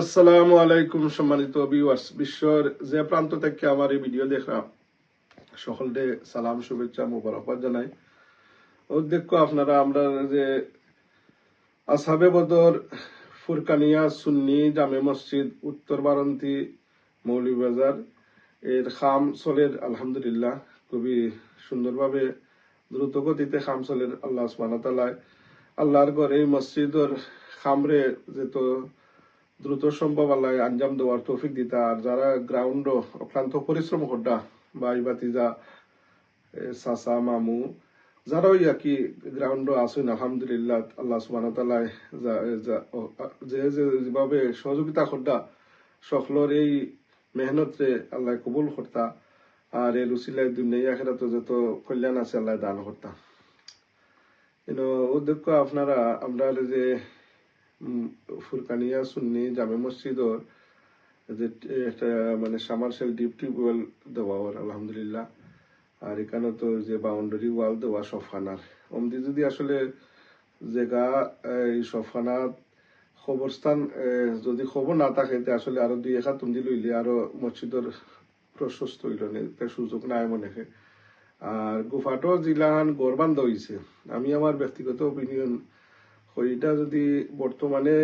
আসসালামু আলাইকুম সম্মানিত ভিউয়ার্স বিশ্বর যে প্রান্ত থেকে আমার এই ভিডিও দেখা সকলকে সালাম, শুভেচ্ছা, মোবারকবাদ জানাই। উদ্দেশ্য আপনারা, আমরা যে আসাবে বদর, ফুরকানিয়া, সুন্নি, জামে মসজিদ, উত্তর বারন্তি মৌলিবাজার এর খাম চলের আলহামদুলিল্লাহ খুবই সুন্দরভাবে দ্রুত গতিতে খাম চলের আল্লাহ তাআলা, আল্লাহর ঘর এই মসজিদর খামরে যেত দ্রুত সম্ভব আল্লাহ আঞ্জাম দেওয়ার তৌফিক দিতা আর যারা গ্রাউন্ড অক্লান্ত পরিশ্রম করডা ভাই বাতিজা চাচা মামু যারা ওই আর কি গ্রাউন্ড আসুন আলহামদুলিল্লাহ, আল্লাহ সুবাহ যে যেভাবে সহযোগিতা করডা সকলের এই মেহনতরে আল্লাহ কবুল করতা আর এই রুসিলাই দুনিয়া আখেরাত যত কল্যাণ আছে, আল্লাহ দান করতা কিন্তু উদ্দেশ্য আপনারা, আমরা যে ফুরকানিয়া সুন্নি জামে মসজিদর যে, একটা মানে সামারসেল ডিপ টিউবওয়েল দেওয়া ওর, আলহামদুলিল্লাহ। আর এখানে তো যে বাউন্ডারি ওয়াল দেওয়া সফখানার অমদি যদি আসলে জায়গা এই সফখানাত খবরস্থান যদি খবর না থাকে আসলে আরও দুই একা তুমি লইলে আরও মসজিদর প্রশস্ত হইল সুযোগ নাই মনে হয়। আর গুফাটো জিলাহান গরবান্ধ হইছে। আমি আমার ব্যক্তিগত অপিনিয়ন ওইটা যদি বর্তমানে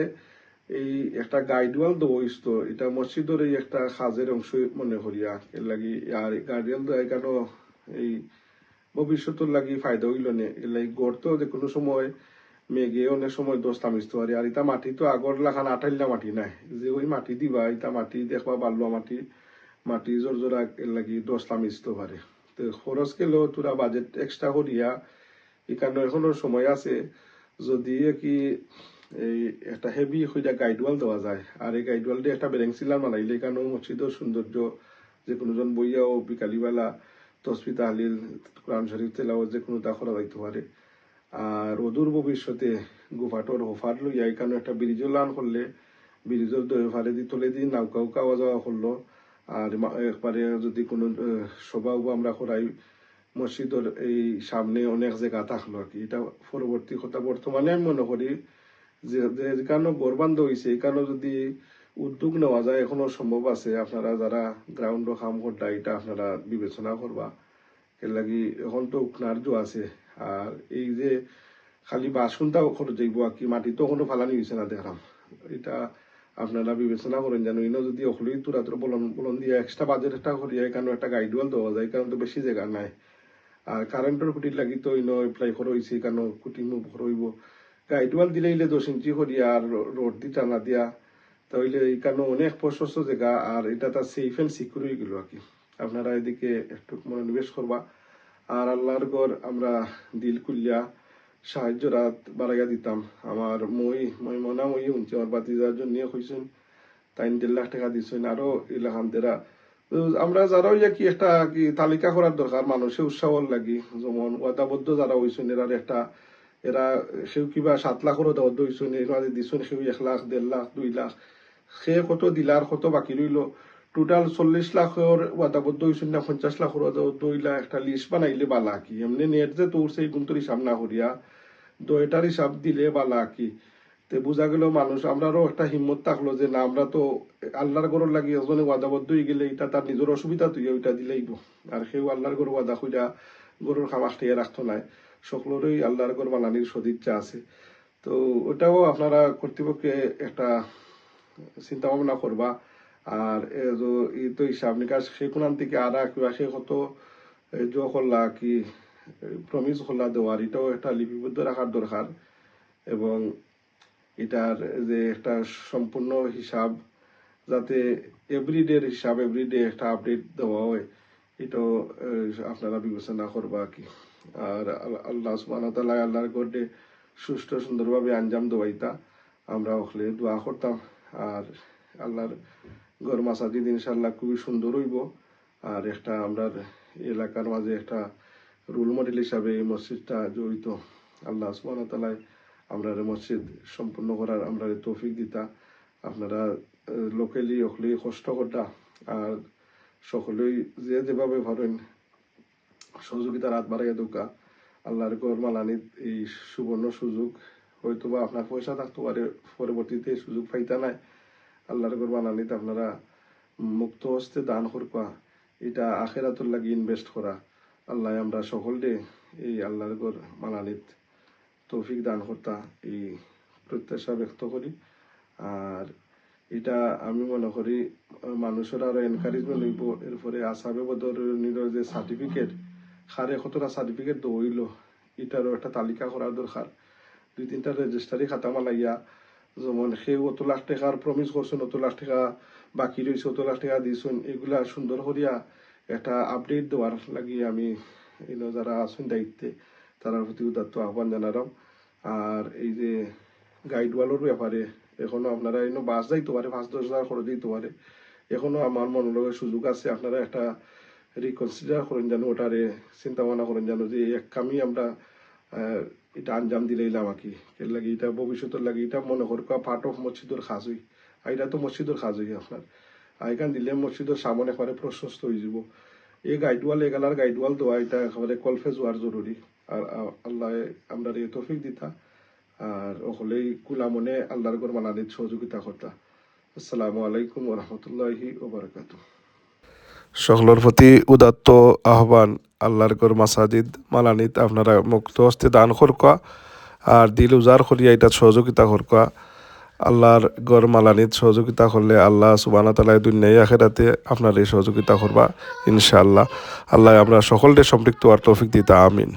এই একটা গাইডওয়াল দেবো তো, এটা মসজিদের এই একটা কাজের অংশ মনে করিয়া এর লাগি আর গাইডওয়াল দেয় কেন এই ভবিষ্যতের লাগি ফায়দা হইল নে? এর লাগি গড় তো যে কোনো সময়, মেঘে অনেক সময় দোষ তামিজতে পারে। আর ইটা মাটি তো আগর লাখান আঠাইলা মাটি নাই। যে ওই মাটি দিবা, ইটা মাটি দেখবা বালুয়া মাটি মাটি জোর জোরা লাগি দোষ তামিজতে পারে। তো খরচ গেলেও তোরা বাজেট এক্সট্রা করিয়া এখানে এখনও সময় আছে যদি কি এই একটা হেভি হইয়া গাইডওয়াল দেওয়া যায় আর এই গাইডওয়াল দিয়ে একটা বেরেং সিলার বানাইলে এখানেও মসজিদের সৌন্দর্য যে কোনোজন বইয়াও বিকালিবেলা তসবি তাহলিল কোরআন শরীফ তেলাও যে কোনো তা করা যাইতে পারে। আর অদূর ভবিষ্যতে গুফাটোর হোফার লইয়া এখানে একটা ব্রিজও লান করলে ব্রিজের দই ফারে দি তোলে দি নৌকা উকা যাওয়া করল। আর একবারে যদি কোনো আহ, সভা উভা আমরা করাই মসজিদের এই সামনে অনেক জায়গা থাকল আর কি। এটা পরবর্তী কথা, বর্তমানে আমি মনে করি যে যে যেখানে গরবান্ধ হয়েছে এখানে যদি উদ্যোগ নেওয়া যায়, এখনও সম্ভব আছে। আপনারা যারা গ্রাউন্ড কাম করতা, এটা আপনারা বিবেচনা করবা। এর লাগি এখন তো উকনার্য আছে। আর এই যে খালি বাসনটা খরচ যাইব আর কি মাটি তো কোনো ফালানি হয়েছে না দেখলাম। এটা আপনারা বিবেচনা করেন যেন, ইনো যদি অখলি তুরা তুরা বলন বলন দিয়ে এক্সট্রা বাজেট একটা করিয়া এখানে একটা গাইডওয়াল দেওয়া যায় কারণ তো বেশি জায়গা নাই। আর কারেন্টের খুঁটির লাগি তো ইনো এপ্লাই করা হয়েছে কারণ খুঁটি মুভ হইব। গাইডওয়াল দিলে ইলে দশ ইঞ্চি করিয়া আর রোড দি টানা দিয়া। তাহলে এখানে অনেক প্রশস্ত জায়গা আর এটা তার সেফ এন্ড সিকিউর হয়ে গেল আর কি আপনারা এদিকে একটু মনোনিবেশ করবা আর আল্লাহর গর আমরা দিল কুলিয়া সাহায্য রাত বাড়াইয়া দিতাম। আমার মই মই মনা মই শুনছি আমার বাতিজার জন্য হয়েছেন তাইন দেড় লাখ টাকা দিচ্ছেন আরও ইলাখান দেরা আমরা যারা ইয়া কি একটা কি তালিকা করার দরকার, মানুষের উৎসাহ লাগি। যেমন ওয়াদাবদ্ধ যারা হয়েছেন এরার একটা, এরা সেও কিবা সাত লাখেরও দেওয়া হয়েছেন এরা দিছেন, সেও এক লাখ, দেড় লাখ, দুই লাখ। সে কত দিলার, কত বাকি রইল? টোটাল চল্লিশ লাখের ওয়াদাবদ্ধ হয়েছেন না, পঞ্চাশ লাখের ওয়াদাবদ্ধ হইলা একটা লিস্ট বানাইলে বালা কি? এমনি নেট যে তোর সেই গুণটোর হিসাব না করিয়া, দয়টার হিসাব দিলে বালা কি? তে বোঝা গেল মানুষ, আমরারও একটা হিম্মত থাকল যে, না, আমরা তো আল্লাহর গরর লাগি এজনে ওয়াদাবদ্ধ হয়ে গেলে এটা তার নিজের অসুবিধা তুই ওইটা দিলেইব আর সেও আল্লাহর গরু ওয়াদা খুঁজা গরুর খামাস টিয়ে রাখতো নাই। সকলেরই আল্লাহর গর বানানির সদিচ্ছা আছে। তো ওটাও আপনারা কর্তৃপক্ষে একটা চিন্তা ভাবনা করবা। আর এ যে ই তো হিসাব নিকাশ সে কোনান থেকে আর কিবা সে কত জ করলা কি প্রমিস করলা দেওয়ার, এটাও একটা লিপিবদ্ধ রাখার দরকার। এবং এটার যে একটা সম্পূর্ণ হিসাব, যাতে এভরিডের হিসাব এভরিডে একটা আপডেট দেওয়া হয় এটাও আপনারা বিবেচনা করবা আর কি। আর আল- আল্লাহ ওয়া আল্লাহর গডে সুষ্ঠু সুন্দরভাবে আঞ্জাম দেওয়াইতা। আমরা ওখলে দোয়া করতাম। আর আল্লাহর গর মাসাজিদ ইনশাল্লাহ খুবই সুন্দর হইব। আর একটা আমরা এলাকার মাঝে একটা রোল মডেল হিসাবে এই মসজিদটা জড়িত। আল্লাহ ওয়া তাআলা আমরা মসজিদ সম্পূর্ণ করার আমরা তৌফিক দিতা। আপনারা লোকেলি অখলি কষ্ট করতা। আর সকলেই যে যেভাবে ভাবেন সহযোগিতার হাত বাড়াইয়া দোকা আল্লাহর গর মালানিত এই সুবর্ণ সুযোগ। হয়তো বা আপনার পয়সা থাকতো পারে, পরবর্তীতে সুযোগ পাইতা নাই। আল্লাহর বানানিতে আপনারা মুক্ত হস্তে দান করবা। এটা আখেরাতুর লাগি ইনভেস্ট করা। আল্লাহ আমরা সকলে এই আল্লাহর ঘর বানানিত তৌফিক দান করতা এই প্রত্যাশা ব্যক্ত করি। আর এটা আমি মনে করি, মানুষের আরও এনকারেজমেন্ট হইব। এরপরে আসামে বদর যে সার্টিফিকেট খারে কতটা সার্টিফিকেট দইল, এটারও একটা তালিকা করা দরকার। দুই তিনটা রেজিস্টারি খাতা মালাইয়া যেমন সেই অত লাখ টাকার প্রমিস করছেন, অত লাখ টাকা বাকি রয়েছে অত লাখ টাকা দিয়েছেন, এগুলা সুন্দর করিয়া একটা আপডেট দেওয়ার লাগি আমি যারা আছেন দায়িত্বে। তার প্রতি উদাত্ত আহ্বান জানালাম। আর এই যে গাইড ওয়ালের ব্যাপারে, এখনও আপনারা এনে বাস যাইতে পারে, পাঁচ দশ হাজার খরচ দিতে পারে। এখনও আমার মনোলগের সুযোগ আছে, আপনারা একটা রিকনসিডার করেন যেন, ওটারে চিন্তা ভাবনা করেন যেন যে এক কামই আমরা এটা আঞ্জাম দিলাইলাম আর কি। এর লাগে এটা ভবিষ্যতের লাগে এটা মনে করকা পার্ট অফ মসজিদের খাজ হই আর এটা তো মসজিদের খাজ হই আপনার। আর এখান দিলে মসজিদের সামনে একেবারে প্রশস্ত হয়ে যাব। এই গাইডওয়াল, এগালার গাইডওয়াল দেওয়া, এটা একেবারে কলফে যাওয়ার জরুরি। আর আল্লাহ আমরা এই তফিক দিতা। আর ওহলেই কুলা মনে আল্লাহর গর সহযোগিতা করতা। আসসালামু আলাইকুম ওরহমতুল্লাহি ওবরাকাতুহ সকলের প্রতি উদাত্ত আহ্বান, আল্লাহর গর মাসাজিদ মালানিত আপনারা মুক্ত হস্তে দান করকা আর দিল উজার করিয়া এটা সহযোগিতা করকা। আল্লাহর গর মালানিত সহযোগিতা করলে আল্লাহ সুবানা তালায় দুনিয়ায় আখেরাতে আপনার এই সহযোগিতা করবা, ইনশাআল্লাহ। আল্লাহ আমরা সকলকে সম্পৃক্ত আর তৌফিক দিতা, আমিন।